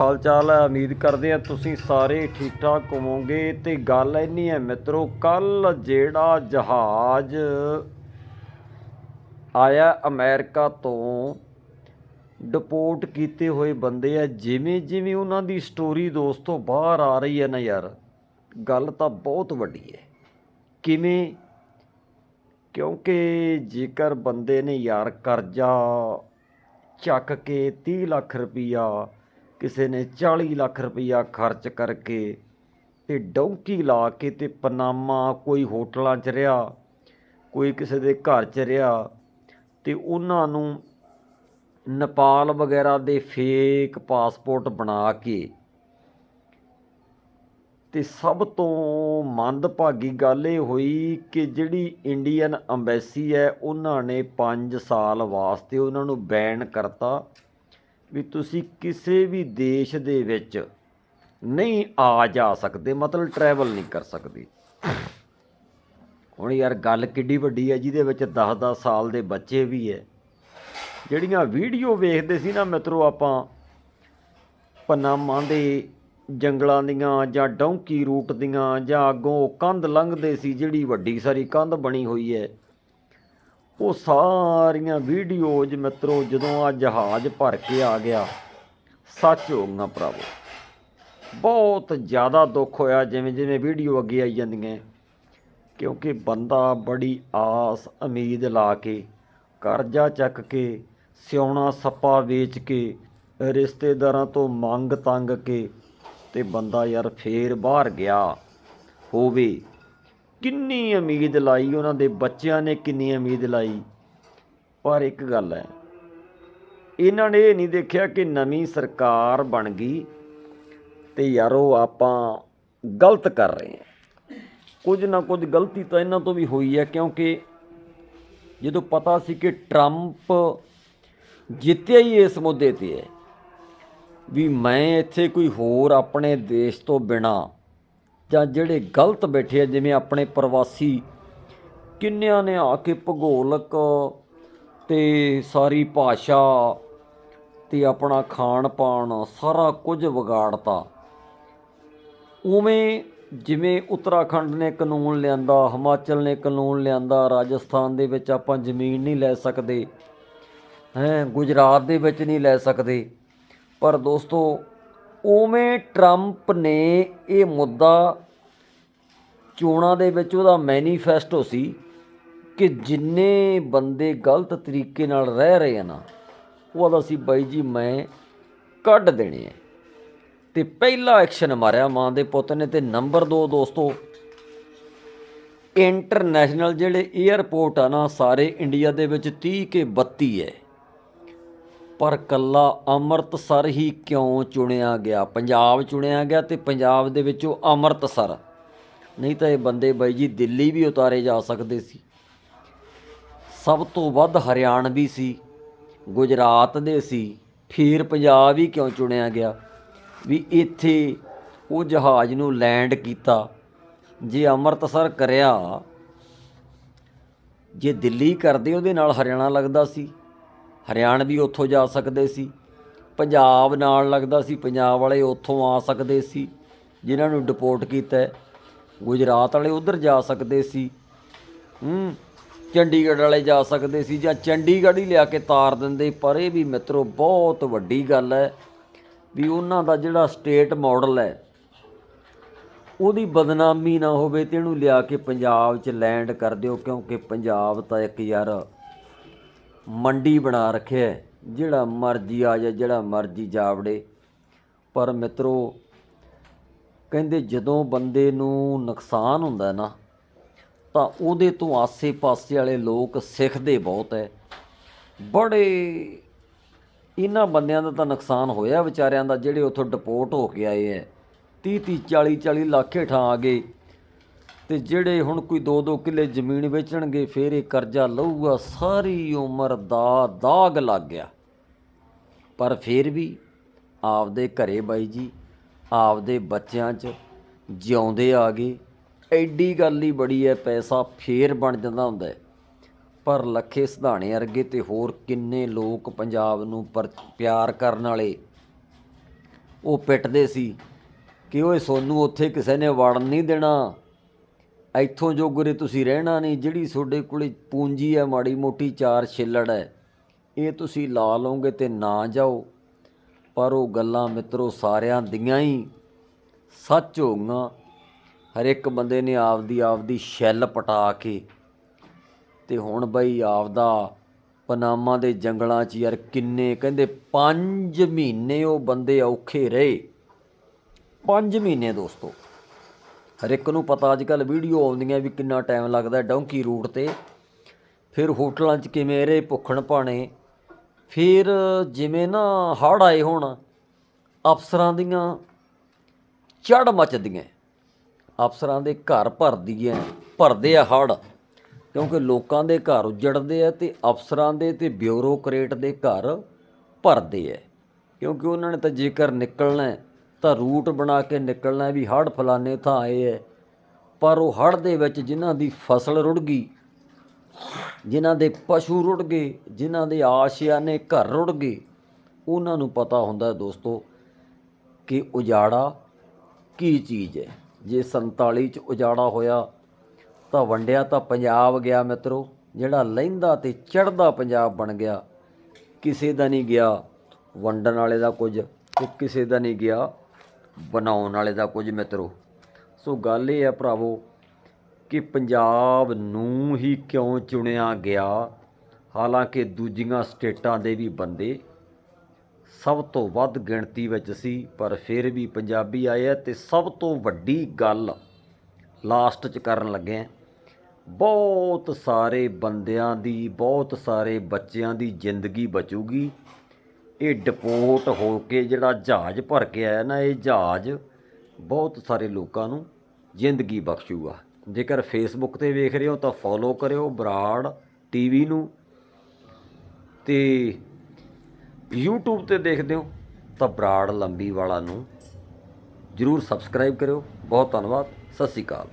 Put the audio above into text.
ਹਾਲ ਚਾਲ ਹੈ ਉਮੀਦ ਕਰਦੇ ਆ ਤੁਸੀਂ ਸਾਰੇ ਠੀਕ ਠਾਕ ਹੋਵੋਗੇ ਤੇ ਗੱਲ ਇੰਨੀ ਹੈ ਮਿੱਤਰੋ, ਕੱਲ ਜਿਹੜਾ ਜਹਾਜ਼ ਆਇਆ ਅਮਰੀਕਾ ਤੋਂ ਡਿਪੋਰਟ ਕੀਤੇ ਹੋਏ ਬੰਦੇ ਆ ਜਿਵੇਂ ਜਿਵੇਂ ਉਹਨਾਂ ਦੀ ਸਟੋਰੀ ਦੋਸਤੋ ਬਾਹਰ ਆ ਰਹੀ ਹੈ ਨਾ ਯਾਰ, ਗੱਲ ਤਾਂ ਬਹੁਤ ਵੱਡੀ ਹੈ। ਕਿਵੇਂ? ਕਿਉਂਕਿ ਜੇਕਰ ਬੰਦੇ ਨੇ ਯਾਰ ਕਰਜ਼ਾ ਚੱਕ ਕੇ 30 ਲੱਖ ਰੁਪਈਆ ਕਿਸੇ ਨੇ 40 ਲੱਖ ਰੁਪਈਆ ਖਰਚ ਕਰਕੇ ਤੇ ਡੌਂਕੀ ਲਾ ਕੇ ਤੇ ਪਨਾਮਾ ਕੋਈ ਹੋਟਲਾਂ 'ਚ ਰਿਹਾ, ਕੋਈ ਕਿਸੇ ਦੇ ਘਰ 'ਚ ਰਿਹਾ ਤੇ ਉਹਨਾਂ ਨੂੰ ਨੇਪਾਲ ਵਗੈਰਾ ਦੇ ਫੇਕ ਪਾਸਪੋਰਟ ਬਣਾ ਕੇ ਤੇ ਸਭ ਤੋਂ ਮੰਦਭਾਗੀ ਗੱਲ ਇਹ ਹੋਈ ਕਿ ਜਿਹੜੀ ਇੰਡੀਅਨ ਅੰਬੈਸੀ ਹੈ, ਉਹਨਾਂ ਨੇ 5 ਸਾਲ ਵਾਸਤੇ ਉਹਨਾਂ ਨੂੰ ਬੈਨ ਕਰਤਾ। ਵੀ ਤੁਸੀਂ ਕਿਸੇ ਵੀ ਦੇਸ਼ ਦੇ ਵਿੱਚ ਨਹੀਂ ਆ ਜਾ ਸਕਦੇ, ਮਤਲਬ ਟਰੈਵਲ ਨਹੀਂ ਕਰ ਸਕਦੇ। ਹੁਣ ਯਾਰ ਗੱਲ ਕਿੱਡੀ ਵੱਡੀ ਹੈ, ਜਿਹਦੇ ਵਿੱਚ 10-10 ਸਾਲ ਦੇ ਬੱਚੇ ਵੀ ਹੈ। ਜਿਹੜੀਆਂ ਵੀਡੀਓ ਵੇਖਦੇ ਸੀ ਨਾ ਮਿੱਤਰੋ ਆਪਾਂ, ਪਨਾਮਾ ਦੇ ਜੰਗਲਾਂ ਦੀਆਂ ਜਾਂ ਡੌਂਕੀ ਰੂਟ ਦੀਆਂ ਜਾਂ ਅੱਗੋਂ ਕੰਧ ਲੰਘਦੇ ਸੀ, ਜਿਹੜੀ ਵੱਡੀ ਸਾਰੀ ਕੰਧ ਬਣੀ ਹੋਈ ਹੈ। ਉਹ ਸਾਰੀਆਂ ਵੀਡੀਓਜ਼ ਮਿੱਤਰੋ ਜਦੋਂ ਆ ਜਹਾਜ਼ ਭਰ ਕੇ ਆ ਗਿਆ, ਸੱਚ ਹੋ ਗਈਆਂ ਭਰਾਵੋ। ਬਹੁਤ ਜ਼ਿਆਦਾ ਦੁੱਖ ਹੋਇਆ ਜਿਵੇਂ ਜਿਵੇਂ ਵੀਡੀਓ ਅੱਗੇ ਆਈ ਜਾਂਦੀਆਂ। ਕਿਉਂਕਿ ਬੰਦਾ ਬੜੀ ਆਸ, ਉਮੀਦ ਲਾ ਕੇ, ਕਰਜ਼ਾ ਚੱਕ ਕੇ, ਸਿਉਣਾ ਸੱਪਾ ਵੇਚ ਕੇ, ਰਿਸ਼ਤੇਦਾਰਾਂ ਤੋਂ ਮੰਗ ਤੰਗ ਕੇ ਤੇ ਬੰਦਾ ਯਾਰ ਫੇਰ ਬਾਹਰ ਗਿਆ। ਹੋਵੇ ਕਿੰਨੀ ਉਮੀਦ ਲਾਈ ਉਹਨਾਂ ਦੇ ਬੱਚਿਆਂ ਨੇ, ਕਿੰਨੀ ਉਮੀਦ ਲਾਈ। ਪਰ ਇੱਕ ਗੱਲ ਹੈ, ਇਹਨਾਂ ਨੇ ਇਹ ਨਹੀਂ ਦੇਖਿਆ ਕਿ ਨਵੀਂ ਸਰਕਾਰ ਬਣ ਗਈ ਤੇ ਯਾਰੋ ਆਪਾਂ ਗਲਤ ਕਰ ਰਹੇ ਹਾਂ। ਕੁਝ ਨਾ ਕੁਝ ਗਲਤੀ ਤਾਂ ਇਹਨਾਂ ਤੋਂ ਵੀ ਹੋਈ ਹੈ, ਕਿਉਂਕਿ ਜਦੋਂ ਪਤਾ ਸੀ ਕਿ ਟਰੰਪ ਜਿੱਤਿਆ ਹੀ ਇਸ ਮੁੱਦੇ ਤੇ ਹੈ, ਵੀ ਮੈਂ ਇੱਥੇ ਕੋਈ ਹੋਰ ਆਪਣੇ ਦੇਸ਼ ਤੋਂ ਬਿਨਾ ਜਾਂ ਜਿਹੜੇ ਗਲਤ ਬੈਠੇ ਆ, ਜਿਵੇਂ ਆਪਣੇ ਪ੍ਰਵਾਸੀ, ਕਿੰਨਿਆਂ ਨੇ ਆ ਕੇ ਭੂਗੋਲਕ ਤੇ ਸਾਰੀ ਭਾਸ਼ਾ ਤੇ ਆਪਣਾ ਖਾਣ ਪਾਣ ਸਾਰਾ ਕੁਝ ਵਿਗਾੜਤਾ। ਉਵੇਂ ਜਿਵੇਂ ਉੱਤਰਾਖੰਡ ਨੇ ਕਾਨੂੰਨ ਲਿਆਂਦਾ, ਹਿਮਾਚਲ ਨੇ ਕਾਨੂੰਨ ਲਿਆਂਦਾ, ਰਾਜਸਥਾਨ ਦੇ ਵਿੱਚ ਆਪਾਂ ਜ਼ਮੀਨ ਨਹੀਂ ਲੈ ਸਕਦੇ, ਹੈ, ਗੁਜਰਾਤ ਦੇ ਵਿੱਚ ਨਹੀਂ ਲੈ ਸਕਦੇ। ਪਰ ਦੋਸਤੋ ਉਵੇਂ ਟਰੰਪ ਨੇ ਇਹ ਮੁੱਦਾ ਚੋਣਾਂ ਦੇ ਵਿੱਚ ਉਹਦਾ ਮੈਨੀਫੈਸਟੋ ਸੀ ਕਿ ਜਿੰਨੇ ਬੰਦੇ ਗਲਤ ਤਰੀਕੇ ਨਾਲ ਰਹਿ ਰਹੇ ਆ ਨਾ, ਉਹ ਆਦਾ ਸੀ, ਬਾਈ ਜੀ, ਮੈਂ ਕੱਢ ਦੇਣੇ ਆ। ਤੇ ਪਹਿਲਾ ਐਕਸ਼ਨ ਮਾਰਿਆ ਮਾਂ ਦੇ ਪੁੱਤ ਨੇ ਤੇ ਨੰਬਰ 2 ਦੋਸਤੋ ਇੰਟਰਨੈਸ਼ਨਲ ਜਿਹੜੇ 에ਅਰਪੋਰਟ ਆ ਨਾ, ਸਾਰੇ ਇੰਡੀਆ ਦੇ ਵਿੱਚ 30 ਕੇ 32 ਹੈ ਪਰ ਕੱਲਾ ਅੰਮ੍ਰਿਤਸਰ ਹੀ ਕਿਉਂ ਚੁਣਿਆ ਗਿਆ? ਪੰਜਾਬ ਚੁਣਿਆ ਗਿਆ ਤੇ ਪੰਜਾਬ ਦੇ ਵਿੱਚ ਉਹ ਅੰਮ੍ਰਿਤਸਰ। ਨਹੀਂ ਤਾਂ ਇਹ ਬੰਦੇ ਬਾਈ ਜੀ ਦਿੱਲੀ ਵੀ ਉਤਾਰੇ ਜਾ ਸਕਦੇ ਸੀ। ਸਭ ਤੋਂ ਵੱਧ ਹਰਿਆਣਵੀ ਸੀ, ਗੁਜਰਾਤ ਦੇ ਸੀ, ਫਿਰ ਪੰਜਾਬ ਹੀ ਕਿਉਂ ਚੁਣਿਆ ਗਿਆ? ਵੀ ਇੱਥੇ ਉਹ ਜਹਾਜ਼ ਨੂੰ ਲੈਂਡ ਕੀਤਾ। ਜੇ ਅੰਮ੍ਰਿਤਸਰ ਕਰਿਆ, ਜੇ ਦਿੱਲੀ ਕਰਦੇ, ਉਹਦੇ ਨਾਲ ਹਰਿਆਣਾ ਲੱਗਦਾ ਸੀ। ਹਰਿਆਣਵੀ ਉੱਥੋਂ ਜਾ ਸਕਦੇ ਸੀ, ਪੰਜਾਬ ਨਾਲ ਲੱਗਦਾ ਸੀ, ਪੰਜਾਬ ਵਾਲੇ ਉੱਥੋਂ ਆ ਸਕਦੇ ਸੀ, ਜਿਨ੍ਹਾਂ ਨੂੰ ਡਿਪੋਰਟ ਕੀਤਾ ਗੁਜਰਾਤ ਵਾਲੇ ਉਧਰ ਜਾ ਸਕਦੇ ਸੀ, ਹੂੰ, ਚੰਡੀਗੜ੍ਹ ਵਾਲੇ ਜਾ ਸਕਦੇ ਸੀ, ਜਾਂ ਚੰਡੀਗੜ੍ਹ ਹੀ ਲਿਆ ਕੇ ਤਾਰ ਦਿੰਦੇ, ਪਰ ਇਹ ਵੀ ਮਿੱਤਰੋ ਬਹੁਤ ਵੱਡੀ ਗੱਲ ਹੈ ਵੀ ਉਹਨਾਂ ਦਾ ਜਿਹੜਾ ਸਟੇਟ ਮਾਡਲ ਹੈ, ਉਹਦੀ ਬਦਨਾਮੀ ਨਾ ਹੋਵੇ ਤੇ ਇਹਨੂੰ ਲਿਆ ਕੇ ਪੰਜਾਬ 'ਚ ਲੈਂਡ ਕਰ ਦਿਓ, ਕਿਉਂਕਿ ਪੰਜਾਬ ਤਾਂ ਇੱਕ ਯਾਰ ਮੰਡੀ ਬਣਾ ਰੱਖਿਆ ਜਿਹੜਾ ਮਰਜ਼ੀ ਆ ਜਾ ਜਿਹੜਾ ਮਰਜ਼ੀ ਜਾਵੜੇ। ਪਰ ਮਿੱਤਰੋ, ਕਹਿੰਦੇ ਜਦੋਂ ਬੰਦੇ ਨੂੰ ਨੁਕਸਾਨ ਹੁੰਦਾ ਨਾ, ਤਾਂ ਉਹਦੇ ਤੋਂ ਆਸੇ-ਪਾਸੇ ਵਾਲੇ ਲੋਕ ਸਿੱਖਦੇ ਬਹੁਤ ਹੈ। ਬੜੇ ਇਹਨਾਂ ਬੰਦਿਆਂ ਦਾ ਤਾਂ ਨੁਕਸਾਨ ਹੋਇਆ ਵਿਚਾਰਿਆਂ ਦਾ, ਜਿਹੜੇ ਉੱਥੋਂ ਡਿਪੋਰਟ ਹੋ ਕੇ ਆਏ ਐ 30 30 40 40 ਲੱਖ ਹੇਠਾਂ ਆ ਗਏ। ਤੇ ਜਿਹੜੇ ਹੁਣ ਕੋਈ 2-2 ਕਿੱਲੇ ਜ਼ਮੀਨ ਵੇਚਣਗੇ, ਫੇਰ ਇਹ ਕਰਜ਼ਾ ਲਊਗਾ, ਸਾਰੀ ਉਮਰ ਦਾ, ਦਾਗ ਲੱਗ ਗਿਆ। ਪਰ ਫੇਰ ਵੀ ਆਪਦੇ ਘਰੇ ਬਾਈ ਜੀ, ਆਪਦੇ ਬੱਚਿਆਂ 'ਚ ਜਿਉਂਦੇ ਆ ਗਏ। ਐਡੀ ਗੱਲ ਹੀ ਬੜੀ ਹੈ, ਪੈਸਾ ਫੇਰ ਬਣ ਜਾਂਦਾ ਹੁੰਦਾ ਪਰ ਲੱਖੇ ਸਿਧਾਣੇ ਵਰਗੇ ਤੇ ਹੋਰ ਕਿੰਨੇ ਲੋਕ ਪੰਜਾਬ ਨੂੰ ਪਰ ਪਿਆਰ ਕਰਨ ਵਾਲੇ, ਉਹ ਪਿੱਟਦੇ ਸੀ ਕਿ ਓਏ ਸੋਨੂੰ ਉੱਥੇ ਕਿਸੇ ਨੇ ਵੜਨ ਨਹੀਂ ਦੇਣਾ। ਇੱਥੋਂ ਜੋ ਗੁਰੇ ਤੁਸੀਂ ਰਹਿਣਾ ਨਹੀਂ, ਜਿਹੜੀ ਤੁਹਾਡੇ ਕੋਲੇ ਪੂੰਜੀ ਹੈ, ਮਾੜੀ ਮੋਟੀ ਚਾਰ ਛਿੱਲੜ ਹੈ, ਇਹ ਤੁਸੀਂ ਲਾ ਲਓਗੇ ਤੇ ਨਾ ਜਾਓ। ਪਰ ਉਹ ਗੱਲਾਂ ਮਿੱਤਰੋ ਸਾਰਿਆਂ ਦੀਆਂ ਹੀ ਸੱਚ ਹੋ ਹਰ ਇੱਕ ਬੰਦੇ ਨੇ ਆਪਦੀ ਆਪਦੀ ਸ਼ੈੱਲ ਪਟਾ ਕੇ ਤੇ ਹੁਣ ਬਈ ਆਪਦਾ ਪਨਾਮਾ ਦੇ ਜੰਗਲਾਂ 'ਚ ਯਾਰ ਕਿੰਨੇ, ਕਹਿੰਦੇ 5 ਮਹੀਨੇ ਉਹ ਬੰਦੇ ਔਖੇ ਰਹੇ। 5 ਮਹੀਨੇ ਦੋਸਤੋ। ਹਰ ਇੱਕ ਨੂੰ ਪਤਾ ਅੱਜ ਕੱਲ ਵੀਡੀਓ ਆਉਂਦੀਆਂ ਵੀ ਕਿੰਨਾ ਟਾਈਮ ਲੱਗਦਾ ਡੌਂਕੀ ਰੂਟ ਤੇ। ਫਿਰ ਹੋਟਲਾਂ 'ਚ ਕਿਵੇਂ ਰਹੇ, ਭੁੱਖਣ ਭਾਣੇ। ਫਿਰ ਜਿਵੇਂ ਨਾ ਹੜ੍ਹ ਆਏ ਹੋਣ, ਅਫਸਰਾਂ ਦੀਆਂ ਚੜ ਮੱਚਦੀਆਂ। ਅਫਸਰਾਂ ਦੇ ਘਰ ਭਰਦੀ ਐ, ਭਰਦੇ ਆ ਹੜ ਕਿਉਂਕਿ ਲੋਕਾਂ ਦੇ ਘਰ ਉਜੜਦੇ ਆ ਤੇ ਅਫਸਰਾਂ ਦੇ ਤੇ ਬਿਊਰੋਕਰੇਟ ਦੇ ਘਰ ਭਰਦੇ ਐ। ਕਿਉਂਕਿ ਉਹਨਾਂ ਨੇ ਤਾਂ ਜੇਕਰ ਨਿਕਲਣਾ ਤਾਂ ਰੂਟ ਬਣਾ ਕੇ ਨਿਕਲਣਾ ਵੀ ਹੜ ਫਲਾਣੇ ਥਾਂ ਆਏ ਐ। ਪਰ ਉਹ ਹੜ ਦੇ ਵਿੱਚ ਜਿਨ੍ਹਾਂ ਦੀ ਫਸਲ ਰੁੜ ਗਈ, ਜਿਨ੍ਹਾਂ ਦੇ ਪਸ਼ੂ ਰੁੜ ਗਏ, ਜਿਨ੍ਹਾਂ ਦੇ ਆਸ਼ਿਆਨੇ ਘਰ ਰੁੜ ਗਏ, ਉਹਨਾਂ ਨੂੰ ਪਤਾ ਹੁੰਦਾ ਦੋਸਤੋ ਕਿ ਉਜਾੜਾ ਕੀ ਚੀਜ਼ ਹੈ ਜੇ 47 ਚ ਉਜਾੜਾ ਹੋਇਆ ਤਾਂ ਵੰਡਿਆ ਤਾਂ ਪੰਜਾਬ ਗਿਆ ਮਿੱਤਰੋ। ਜਿਹੜਾ ਲਹਿੰਦਾ ਤੇ ਚੜਦਾ ਪੰਜਾਬ ਬਣ ਗਿਆ, ਕਿਸੇ ਦਾ ਨਹੀਂ ਗਿਆ ਵੰਡਣ ਵਾਲੇ ਦਾ ਕੁਝ ਤੇ ਕਿਸੇ ਦਾ ਨਹੀਂ ਗਿਆ ਬਣਾਉਣ ਵਾਲੇ ਦਾ ਕੁਝ ਮਿੱਤਰੋ। ਸੋ ਗੱਲ ਇਹ ਹੈ ਭਰਾਵੋ ਕਿ ਪੰਜਾਬ ਨੂੰ ਹੀ ਕਿਉਂ ਚੁਣਿਆ ਗਿਆ, ਹਾਲਾਂਕਿ ਦੂਜੀਆਂ ਸਟੇਟਾਂ ਦੇ ਵੀ ਬੰਦੇ ਸਭ ਤੋਂ ਵੱਧ ਗਿਣਤੀ ਵਿੱਚ ਸੀ, ਪਰ ਫਿਰ ਵੀ ਪੰਜਾਬੀ ਆਏ ਆ ਤੇ ਸਭ ਤੋਂ ਵੱਡੀ ਗੱਲ ਲਾਸਟ 'ਚ ਕਰਨ ਲੱਗੇ ਬਹੁਤ ਸਾਰੇ ਬੰਦਿਆਂ ਦੀ, ਬਹੁਤ ਸਾਰੇ ਬੱਚਿਆਂ ਦੀ ਜ਼ਿੰਦਗੀ ਬਚੂਗੀ। ਇਹ ਡਿਪੋਰਟ ਹੋ ਕੇ ਜਿਹੜਾ ਜਹਾਜ਼ ਭਰ ਕੇ ਆਇਆ ਨਾ, ਇਹ ਜਹਾਜ਼ ਬਹੁਤ ਸਾਰੇ ਲੋਕਾਂ ਨੂੰ ਜ਼ਿੰਦਗੀ ਬਖਸ਼ੂਗਾ। ਜੇਕਰ ਫੇਸਬੁੱਕ ਤੇ ਵੇਖ ਰਹੇ ਹੋ ਤਾਂ ਫੋਲੋ ਕਰਿਓ ਬਰਾੜ ਟੀਵੀ ਨੂੰ ਤੇ YouTube ਤੇ ਦੇਖਦੇ ਹੋ ਤਾਂ ਬਰਾੜ ਲੰਬੀ ਵਾਲਾ ਨੂੰ ਜਰੂਰ ਸਬਸਕ੍ਰਾਈਬ ਕਰਿਓ। ਬਹੁਤ ਧੰਨਵਾਦ, ਸਤਿ ਸ਼੍ਰੀ ਅਕਾਲ।